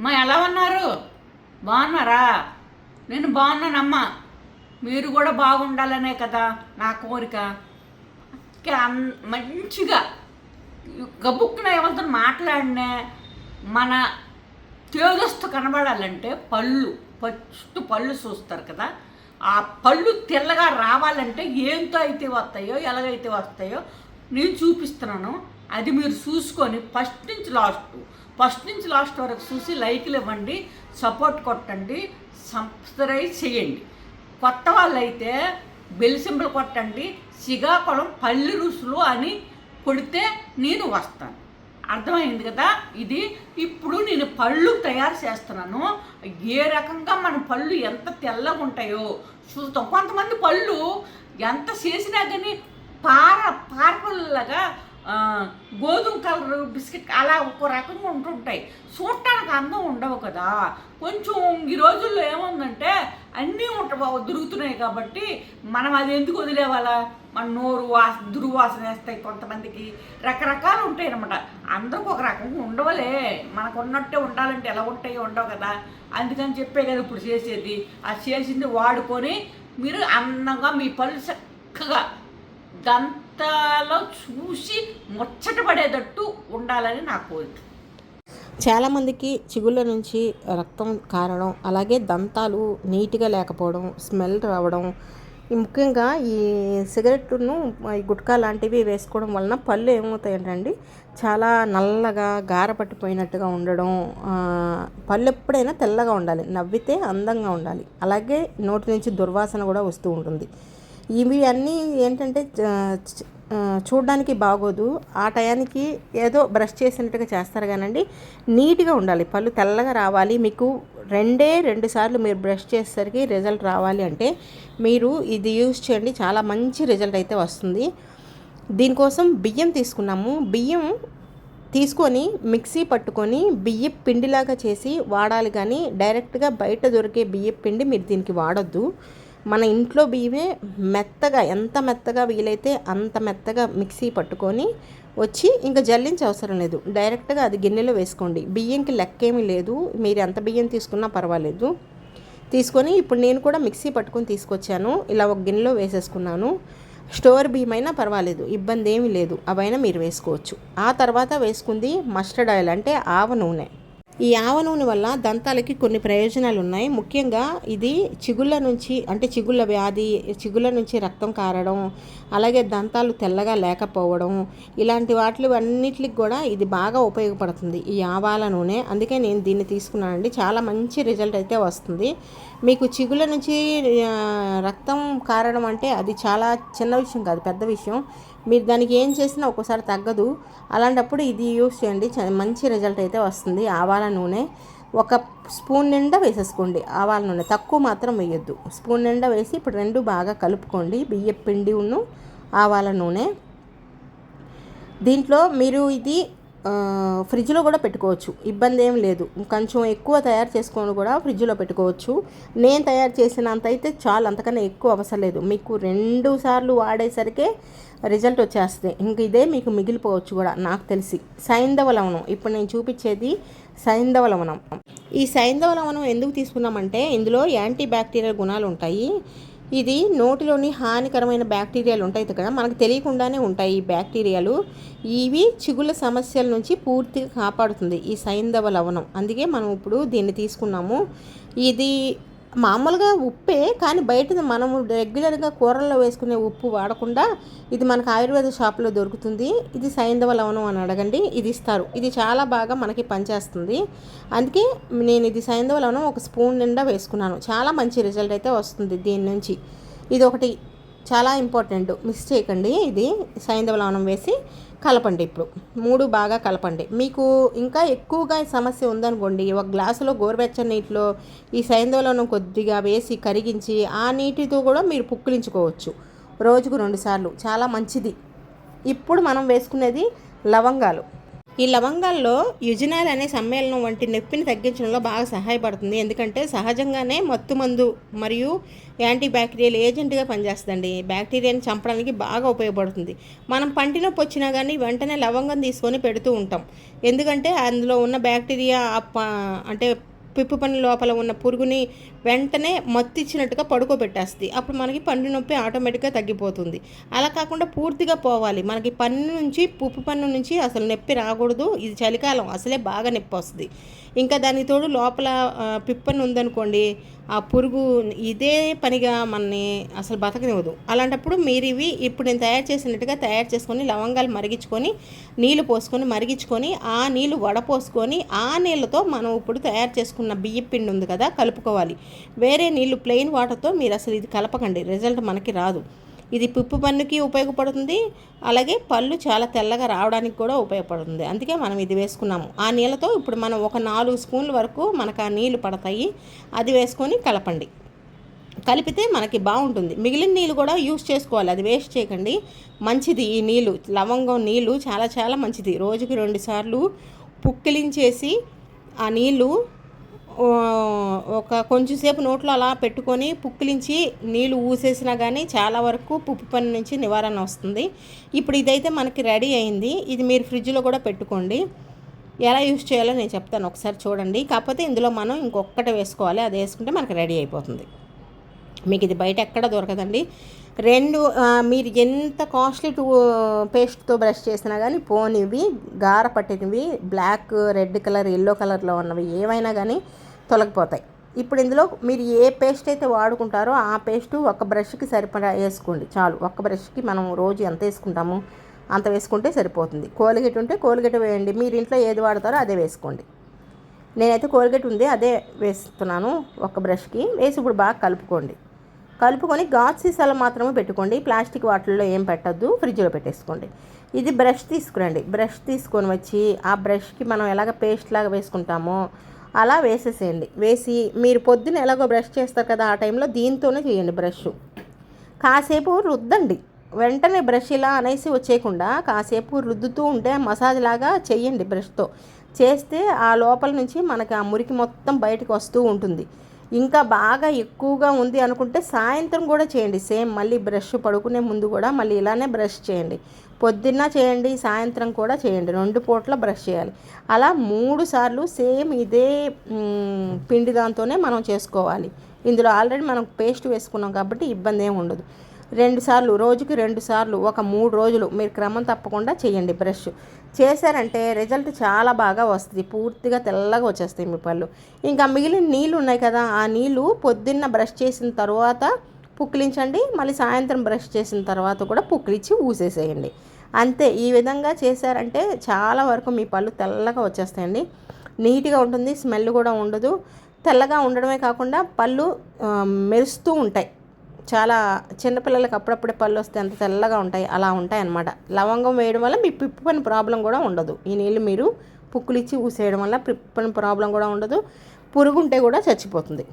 మా ఎలా ఉన్నారు? బాగున్నారా? నేను బాగున్నానమ్మా. మీరు కూడా బాగుండాలనే కదా నా కోరిక. అన్- మంచిగా గబుక్కున ఎవరితో మాట్లాడినా మన తేజస్సు కనబడాలంటే పళ్ళు ఫస్ట్ పళ్ళు చూస్తారు కదా. ఆ పళ్ళు తెల్లగా రావాలంటే ఏంతో అయితే వస్తాయో ఎలాగైతే వస్తాయో నేను చూపిస్తున్నాను. అది మీరు చూసుకొని ఫస్ట్ నుంచి లాస్ట్ ఫస్ట్ నుంచి లాస్ట్ వరకు చూసి లైక్లు ఇవ్వండి సపోర్ట్ కొట్టండి సబ్స్క్రైబ్ చేయండి. కొత్త వాళ్ళైతే బెల్ సింబల్ కొట్టండి శ్రీకాకుళం పల్లి రుసులు అని కొడితే నేను వస్తాను. అర్థమైంది కదా? ఇది ఇప్పుడు నేను పళ్ళు తయారు చేస్తున్నాను. ఏ రకంగా మన పళ్ళు ఎంత తెల్లగా ఉంటాయో చూస్తాం కొంతమంది పళ్ళు ఎంత చేసినా కానీ పార పారపల్లాగా గోధుమ కలర్ బిస్కెట్ అలా ఒక రకంగా ఉంటుంటాయి. చూడటానికి అందం ఉండవు కదా. కొంచెం ఈ రోజుల్లో ఏముందంటే అన్నీ ఉంట దొరుకుతున్నాయి కాబట్టి మనం అది ఎందుకు వదిలేవాలా మన నోరు వాస దుర్వాసన వేస్తాయి కొంతమందికి. రకరకాలు ఉంటాయి అనమాట అందరికి ఒక రకంగా ఉండవలే. మనకు ఉన్నట్టే ఉండాలంటే ఎలా ఉంటాయో ఉండవు కదా. అందుకని చెప్పే కదా ఇప్పుడు చేసేది. అది చేసింది వాడుకొని మీరు అందంగా మీ పళ్ళు చక్కగా దంత దంతాలో చూసి ముచ్చట పడేటట్టు ఉండాలని నా కోరిక. చాలామందికి చిగుళ్ళ నుంచి రక్తం కారడం అలాగే దంతాలు నీట్గా లేకపోవడం స్మెల్ రావడం ముఖ్యంగా ఈ సిగరెట్ను ఈ గుట్కా లాంటివి వేసుకోవడం వలన పళ్ళు ఏమవుతాయంటండి? చాలా నల్లగా గార పట్టిపోయినట్టుగా ఉండడం పళ్ళు ఎప్పుడైనా తెల్లగా ఉండాలి నవ్వితే అందంగా ఉండాలి. అలాగే నోటి నుంచి దుర్వాసన కూడా వస్తూ ఉంటుంది. ఇవి అన్నీ ఏంటంటే చూడడానికి బాగోదు. ఆ టయానికి ఏదో బ్రష్ చేసినట్టుగా చేస్తారు కానండి. నీట్గా ఉండాలి. పళ్ళు తెల్లగా రావాలి. మీకు రెండే రెండు సార్లు మీరు బ్రష్ చేసేసరికి రిజల్ట్ రావాలి అంటే మీరు ఇది యూజ్ చేయండి. చాలా మంచి రిజల్ట్ అయితే వస్తుంది. దీనికోసం బియ్యం తీసుకున్నాము. బియ్యం తీసుకొని మిక్సీ పట్టుకొని బియ్య పిండిలాగా చేసి వాడాలి కానీ డైరెక్ట్గా బయట దొరికే బియ్య పిండి మీరు దీనికి వాడొద్దు. మన ఇంట్లో బియ్యమే మెత్తగా ఎంత మెత్తగా వీలైతే అంత మెత్తగా మిక్సీ పట్టుకొని వచ్చి ఇంకా జల్లించే అవసరం లేదు. డైరెక్ట్గా అది గిన్నెలో వేసుకోండి. బియ్యంకి లెక్కేమీ లేదు. మీరు ఎంత బియ్యం తీసుకున్నా పర్వాలేదు. తీసుకొని ఇప్పుడు నేను కూడా మిక్సీ పట్టుకొని తీసుకొచ్చాను. ఇలా ఒక గిన్నెలో వేసేసుకున్నాను. స్టోర్ బియ్యం అయినా పర్వాలేదు. ఇబ్బంది ఏమీ లేదు. అవైనా మీరు వేసుకోవచ్చు. ఆ తర్వాత వేసుకుంది మస్టర్డ్ ఆయిల్ అంటే ఆవ నూనె. ఈ ఆవ నూనె వల్ల దంతాలకి కొన్ని ప్రయోజనాలు ఉన్నాయి. ముఖ్యంగా ఇది చిగుళ్ళ నుంచి అంటే చిగుళ్ళ వ్యాధి చిగుళ్ళ నుంచి రక్తం కారడం అలాగే దంతాలు తెల్లగా లేకపోవడం ఇలాంటి వాటి అన్నిటికి కూడా ఇది బాగా ఉపయోగపడుతుంది ఈ ఆవాల నూనె. అందుకే నేను దీన్ని తీసుకున్నానండి. చాలా మంచి రిజల్ట్ అయితే వస్తుంది. మీకు చిగుళ్ళ నుంచి రక్తం కారడం అంటే అది చాలా చిన్న విషయం కాదు పెద్ద విషయం. మీరు దానికి ఏం చేసినా ఒక్కోసారి తగ్గదు. అలాంటప్పుడు ఇది యూస్ చేయండి. చ- మంచి రిజల్ట్ అయితే వస్తుంది. ఆవాల నూనె ఒక స్పూన్ నిండా వేసేసుకోండి. ఆవాల నూనె తక్కువ మాత్రం వేయొద్దు. స్పూన్ నిండా వేసి ఇప్పుడు రెండు బాగా కలుపుకోండి. బియ్య పిండి ఉన్ను ఆవాల నూనె. దీంట్లో మీరు ఇది ఫ్రిడ్జ్లో కూడా పెట్టుకోవచ్చు. ఇబ్బంది ఏం లేదు. కొంచెం ఎక్కువ తయారు చేసుకొని కూడా ఫ్రిడ్జ్లో పెట్టుకోవచ్చు. నేను తయారు చేసినంత అయితే చాలు అంతకన్నా ఎక్కువ అవసరం లేదు. మీకు రెండు సార్లు వాడేసరికే రిజల్ట్ వచ్చేస్తుంది. ఇంక ఇదే మీకు మిగిలిపోవచ్చు కూడా నాకు తెలిసి. సైంధవ లవణం. ఇప్పుడు నేను చూపించేది సైంధవ లవణం. ఈ సైంధవ లవణం ఎందుకు తీసుకున్నామంటే ఇందులో యాంటీ బ్యాక్టీరియల్ గుణాలు ఉంటాయి. ఇది నోటిలోని హానికరమైన బ్యాక్టీరియాలు ఉంటాయి కదా మనకు తెలియకుండానే ఉంటాయి ఈ బ్యాక్టీరియాలు. ఇవి చిగుళ్ళ సమస్యల నుంచి పూర్తిగా కాపాడుతుంది ఈ సైంధవ లవణం. అందుకే మనం ఇప్పుడు దీన్ని తీసుకున్నాము. ఇది మామూలుగా ఉప్పే కానీ బయట మనము రెగ్యులర్గా కూరల్లో వేసుకునే ఉప్పు వాడకుండా ఇది మనకు ఆయుర్వేద షాప్లో దొరుకుతుంది. ఇది సైంధవ లవణం అని అడగండి. ఇది ఇస్తారు. ఇది చాలా బాగా మనకి పనిచేస్తుంది. అందుకే నేను ఇది సైంధవ లవణం ఒక స్పూన్ నిండా వేసుకున్నాను. చాలా మంచి రిజల్ట్ అయితే వస్తుంది దీని నుంచి. ఇది ఒకటి చాలా ఇంపార్టెంట్. మిస్ చేయకండి. ఇది సైంధవ లవణం వేసి కలపండి ఇప్పుడు. మూడు బాగా కలపండి. మీకు ఇంకా ఎక్కువగా సమస్య ఉందనుకోండి ఒక గ్లాసులో గోరువెచ్చని నీటిలో ఈ సైంధవలను కొద్దిగా వేసి కరిగించి ఆ నీటితో కూడా మీరు పుక్కిలించుకోవచ్చు. రోజుకు రెండుసార్లు చాలా మంచిది. ఇప్పుడు మనం వేసుకునేది లవంగాలు. ఈ లవంగాల్లో యుజినాల్ అనే సమ్మేళనం వంటి నొప్పిని తగ్గించడంలో బాగా సహాయపడుతుంది. ఎందుకంటే సహజంగానే మత్తు మందు మరియు యాంటీ బ్యాక్టీరియల్ ఏజెంట్గా పనిచేస్తుందండి. బ్యాక్టీరియాని చంపడానికి బాగా ఉపయోగపడుతుంది. మనం పంటి నొప్పి వచ్చినా కానీ వెంటనే లవంగం తీసుకొని పెడుతూ ఉంటాం. ఎందుకంటే అందులో ఉన్న బ్యాక్టీరియా అంటే పిప్పు పని లోపల ఉన్న పురుగుని వెంటనే మత్తిచ్చినట్టుగా పడుకోబెట్టేస్తుంది. అప్పుడు మనకి పండు నొప్పి ఆటోమేటిక్గా తగ్గిపోతుంది. అలా కాకుండా పూర్తిగా పోవాలి. మనకి పన్ను నుంచి పుప్పు పన్ను నుంచి అసలు నొప్పి రాకూడదు. ఇది చలికాలం. అసలే బాగా నొప్పి వస్తుంది. ఇంకా దానికి తోడు లోపల పిప్పని ఉందనుకోండి ఆ పురుగు ఇదే పనిగా మనని అసలు బతకనివ్వదు. అలాంటప్పుడు మీరు ఇవి ఇప్పుడు నేను తయారు చేసినట్టుగా తయారు చేసుకొని లవంగాలు మరిగించుకొని నీళ్ళు పోసుకొని మరిగించుకొని ఆ నీళ్ళు వడపోసుకొని ఆ నీళ్ళతో మనం ఇప్పుడు తయారు చేసుకున్న బియ్య పిండి ఉంది కదా కలుపుకోవాలి. వేరే నీళ్ళు ప్లెయిన్ వాటర్తో మీరు అసలు ఇది కలపకండి. రిజల్ట్ మనకి రాదు. ఇది పిప్పు పన్నుకి ఉపయోగపడుతుంది. అలాగే పళ్ళు చాలా తెల్లగా రావడానికి కూడా ఉపయోగపడుతుంది. అందుకే మనం ఇది వేసుకున్నాము. ఆ నీళ్ళతో ఇప్పుడు మనం ఒక నాలుగు స్పూన్ల వరకు మనకు ఆ నీళ్ళు పడతాయి. అది వేసుకొని కలపండి. కలిపితే మనకి బాగుంటుంది. మిగిలిన నీళ్ళు కూడా యూస్ చేసుకోవాలి. అది వేస్ట్ చేయకండి. మంచిది ఈ నీళ్ళు లవంగం నీళ్ళు చాలా చాలా మంచిది. రోజుకి రెండు సార్లు పుక్కిలించేసి ఆ నీళ్ళు ఒక కొంచెంసేపు నోట్లో అలా పెట్టుకొని పుక్కిలించి నీళ్ళు ఊసేసినా కానీ చాలా వరకు పుప్పు పని నుంచి నివారణ వస్తుంది. ఇప్పుడు ఇదైతే మనకి రెడీ అయింది. ఇది మీరు ఫ్రిడ్జ్లో కూడా పెట్టుకోండి. ఎలా యూస్ చేయాలో నేను చెప్తాను. ఒకసారి చూడండి. కాకపోతే ఇందులో మనం ఇంకొకటి వేసుకోవాలి. అది వేసుకుంటే మనకి రెడీ అయిపోతుంది. మీకు ఇది బయట ఎక్కడ దొరకదండి. రెండు మీరు ఎంత కాస్ట్లీ టూ పేస్ట్తో బ్రష్ చేసినా కానీ పోనివి గార పట్టినవి బ్లాక్ రెడ్ కలర్ ఎల్లో కలర్లో ఉన్నవి ఏవైనా కానీ తొలగిపోతాయి. ఇప్పుడు ఇందులో మీరు ఏ పేస్ట్ అయితే వాడుకుంటారో ఆ పేస్ట్ ఒక బ్రష్కి సరిపడా వేసుకోండి. చాలు. ఒక్క బ్రష్కి మనం రోజు ఎంత వేసుకుంటాము అంత వేసుకుంటే సరిపోతుంది. కోల్గేట్ ఉంటే కోల్గేట్ వేయండి. మీరు ఇంట్లో ఏది వాడతారో అదే వేసుకోండి. నేనైతే కోల్గేట్ ఉంది అదే వేస్తున్నాను ఒక బ్రష్కి వేసి ఇప్పుడు బాగా కలుపుకోండి. కలుపుకొని గాజు సీసాలు మాత్రమే పెట్టుకోండి. ప్లాస్టిక్ వాటిల్లో ఏం పెట్టద్దు. ఫ్రిడ్జ్లో పెట్టేసుకోండి. ఇది బ్రష్ తీసుకురండి. బ్రష్ తీసుకొని వచ్చి ఆ బ్రష్కి మనం ఎలాగ పేస్ట్ లాగా వేసుకుంటామో అలా వేసేసేయండి. వేసి మీరు పొద్దున ఎలాగో బ్రష్ చేస్తారు కదా ఆ టైంలో దీంతోనే చేయండి బ్రష్. కాసేపు రుద్దండి. వెంటనే బ్రష్ ఇలా అనేసి వచ్చేయకుండా కాసేపు రుద్దుతూ ఉంటే మసాజ్ లాగా చెయ్యండి బ్రష్తో. చేస్తే ఆ లోపల నుంచి మనకి ఆ మురికి మొత్తం బయటకు వస్తూ ఉంటుంది. ఇంకా బాగా ఎక్కువగా ఉంది అనుకుంటే సాయంత్రం కూడా చేయండి. సేమ్ మళ్ళీ బ్రష్ పడుకునే ముందు కూడా మళ్ళీ ఇలానే బ్రష్ చేయండి. పొద్దున్న చేయండి సాయంత్రం కూడా చేయండి. రెండు పూట్ల బ్రష్ చేయాలి. అలా మూడు సార్లు సేమ్ ఇదే పిండి దాంతోనే మనం చేసుకోవాలి. ఇందులో ఆల్రెడీ మనం పేస్ట్ వేసుకున్నాం కాబట్టి ఇబ్బంది ఏమి ఉండదు. రెండు సార్లు రోజుకి రెండు సార్లు ఒక మూడు రోజులు మీరు క్రమం తప్పకుండా చేయండి బ్రష్. చేశారంటే రిజల్ట్ చాలా బాగా వస్తుంది. పూర్తిగా తెల్లగా వచ్చేస్తాయి మీ పళ్ళు. ఇంకా మిగిలిన నీళ్ళు ఉన్నాయి కదా ఆ నీళ్ళు పొద్దున్న బ్రష్ చేసిన తర్వాత పుక్కిలించండి. మళ్ళీ సాయంత్రం బ్రష్ చేసిన తర్వాత కూడా పుక్కిలించి ఊసేసేయండి. అంతే. ఈ విధంగా చేశారంటే చాలా వరకు మీ పళ్ళు తెల్లగా వచ్చేస్తాయండి. నీట్గా ఉంటుంది స్మెల్ కూడా ఉండదు. తెల్లగా ఉండడమే కాకుండా పళ్ళు మెరుస్తూ ఉంటాయి. చాలా చిన్నపిల్లలకి అప్పుడప్పుడే పళ్ళు వస్తే అంత తెల్లగా ఉంటాయి అలా ఉంటాయి అన్నమాట. లవంగం వేయడం వల్ల మీ పిప్పు పని ప్రాబ్లం కూడా ఉండదు. ఈ నీళ్ళు మీరు పుక్కులిచ్చి ఊసేయడం వల్ల పిప్పు పని ప్రాబ్లం కూడా ఉండదు. పురుగు ఉంటే కూడా చచ్చిపోతుంది.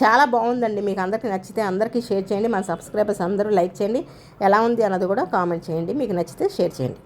చాలా బాగుందండి. మీకు అందరికీ నచ్చితే అందరికీ షేర్ చేయండి. మన సబ్స్క్రైబర్స్ అందరూ లైక్ చేయండి. ఎలా ఉంది అన్నది కూడా కామెంట్ చేయండి. మీకు నచ్చితే షేర్ చేయండి.